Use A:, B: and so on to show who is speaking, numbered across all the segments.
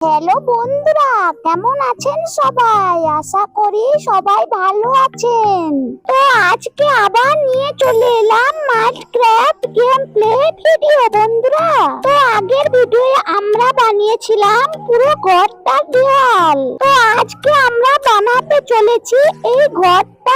A: Hello বন্ধুরা, কেমন আছেন সবাই? আশা করি সবাই ভালো আছেন। তো আজকে আবার নিয়ে চলে এলাম মাইনক্রাফট গেম প্লে ভিডিও বন্ধুরা। তো আগের ভিডিওয়ে আমরা বানিয়েছিলাম পুরো ঘরটার দেওয়াল তো আজকে আমরা বানাতে চলেছি এই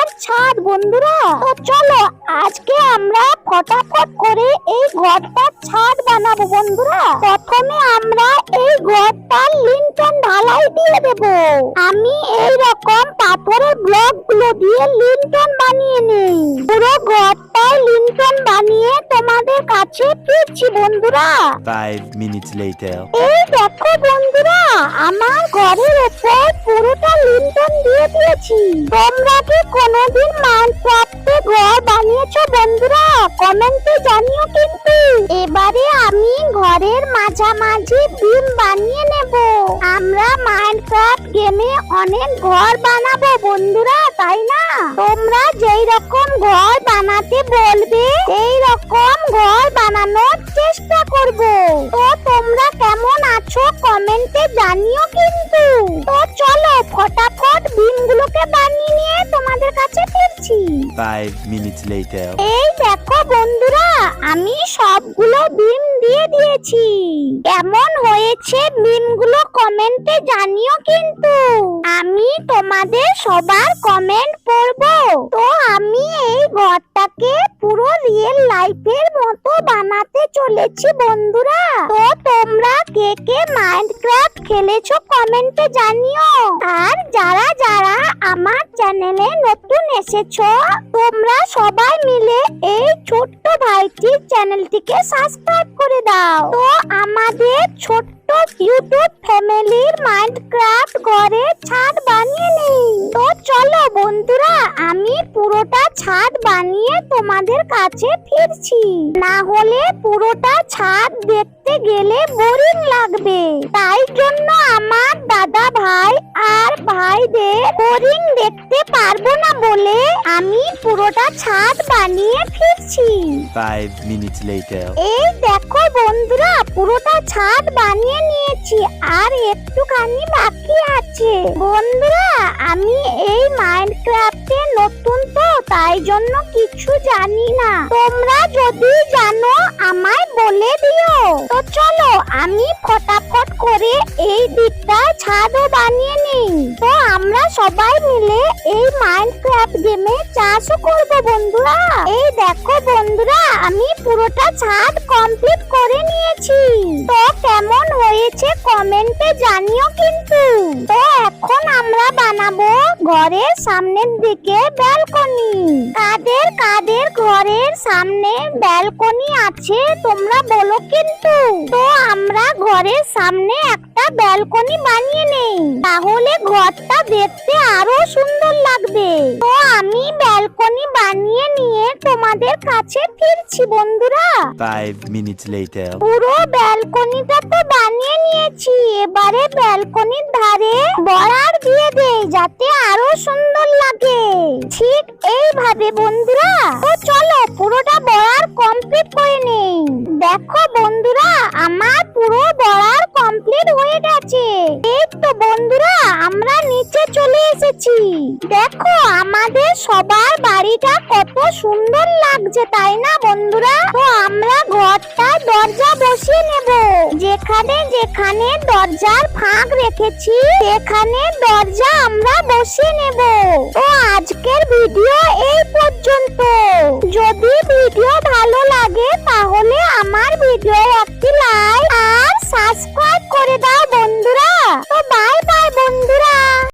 A: ঘরটার ছাদ, বন্ধুরা। তো চলো, আজকে আমরা ফটাফট করে এই ঘরটার ছাদ বানাবো, বন্ধুরা। প্রথমে আমরা এই ঘরটার লিন্টন ঢালাই দিয়ে দেব। আমি এই রকম পাথরের ব্লকগুলো দিয়ে লিন্টন বানিয়ে নেই। পুরো ঘরটায় লিন্টন বানিয়ে তোমাদের কাছে ফিরছি বন্ধুরা।
B: Five minutes later.
A: এই দেখো বন্ধুরা আমার ঘরের উপর পুরোটা লিন্টন দিয়ে দিয়েছি। তোমরা কি কোনোদিন মাইনক্রাফটে ঘর বানিয়েছো বন্ধুরা? কমেন্টে জানিও কিন্তু। এবারে আমি ঘরের মাঝামাঝি বিম বানিয়ে নেব। আমরা মাইনক্রাফট গেমে অনেক ঘর বানাবো বন্ধুরা, তাই না? তোমরা যেই রকম ঘর বানাতে বলবে, এই রকম ঘর বানানোর চেষ্টা করব। তো তোমরা কেমন আছো কমেন্টে জানিও কিন্তু। তো চলো, ফটাফট বিমগুলোকে বানিয়ে নিয়ে তোমাদের
B: ফাইভ মিনিট লেটার
A: এই দেখো বন্ধুরা আমি সবগুলো বিম দিয়ে দিয়েছি। কেমন হয়েছে বিমগুলো কমেন্টে জানিও কিন্তু। আমি তোমাদের সবার কমেন্ট পড়ব। তো আমি এই ঘরটাকে পুরো রিয়েল লাইফের মতো বানাতে চলেছি বন্ধুরা। তো তোমরা কে কে মাইনক্রাফট খেলেছো কমেন্টে জানিও। আর যারা যারা আমার চ্যানেলে নতুন এসেছ, তোমরা সবাই মিলে ভাইটির চ্যানেলটিকে সাবস্ক্রাইব করে দাও। তো আমাদের ছোট্ট ইউটিউব ফ্যামিলির মাইন্ডক্রাফট ঘরে ছাদ বানিয়ে নেই। তো চলো বন্ধুরা, আমি পুরোটা ছাদ বানিয়ে তোমাদের কাছে ফিরছি। না হলে পুরোটা ছাদ দেখতে গেলে বোরিং লাগবে। তাই জন্য আমার দাদা ভাই আর ভাইদের বোরিং দেখতে পারব না বলে আমি পুরোটা ছাদ বানিয়ে ফিরছি
B: Five minutes later.
A: এই দেখো বন্ধুরা পুরোটা ছাদ বানিয়ে নিয়েছি আর একটুখানি বাকি আছে বন্ধুরা আমি এই তাই জন্য কিছু জানি না। তোমরা যদি জানো, আমায় বলে দিও। তো চলো, আমি ফটাফট করে এই দিকটা ছাদও বানিয়ে নিই। তো আমরা সবাই মিলে এই মাইনক্রাফট গেমে চাষও করব বন্ধুরা। এই দেখো বন্ধুরা, আমি পুরোটা ছাদ কমপ্লিট করে নিয়েছি। হয়েছে কমেন্টে জানিও কিন্তু। তো এখন আমরা বানাবো ঘরের সামনের দিকে ব্যালকনি। কাদের কাদের ঘরের সামনে ব্যালকনি আছে তোমরা বলো কিন্তু। তো আমরা ঘরের সামনে একটা ব্যালকনি বানিয়ে নেই। তাহলে ঘরটা দেখতে আরও সুন্দর লাগবে। তো আমি ব্যালকনি বানিয়ে নিয়ে তোমাদের কাছে ফিরছি বন্ধুরা।
B: Five minutes later.
A: পুরো ব্যালকনিটা তো বানিয়ে নিয়েছি। এবারে ব্যালকনির ধারে বর্ডার দিয়ে দেই যাতে আরও সুন্দর লাগে। ঠিক এইভাবে বন্ধুরা। তো চলো পুরোটা বর্ডার কমপ্লিট করে নেই। দেখো বন্ধুরা আমার পুরো বর্ডার কমপ্লিট হয়ে গেছে। এই তো বন্ধুরা নিচে চলে এসেছি। দেখো, আমাদের সবার বাড়িটা কত সুন্দর লাগছে, তাই না বন্ধুরা? তো আমরা ঘরটা দরজা বসিয়ে নেব। যেখানে যেখানে দরজার ফাঁক রেখেছি, সেখানে দরজা আমরা বসিয়ে নেব। তো আজকের ভিডিও এই পর্যন্ত। যদি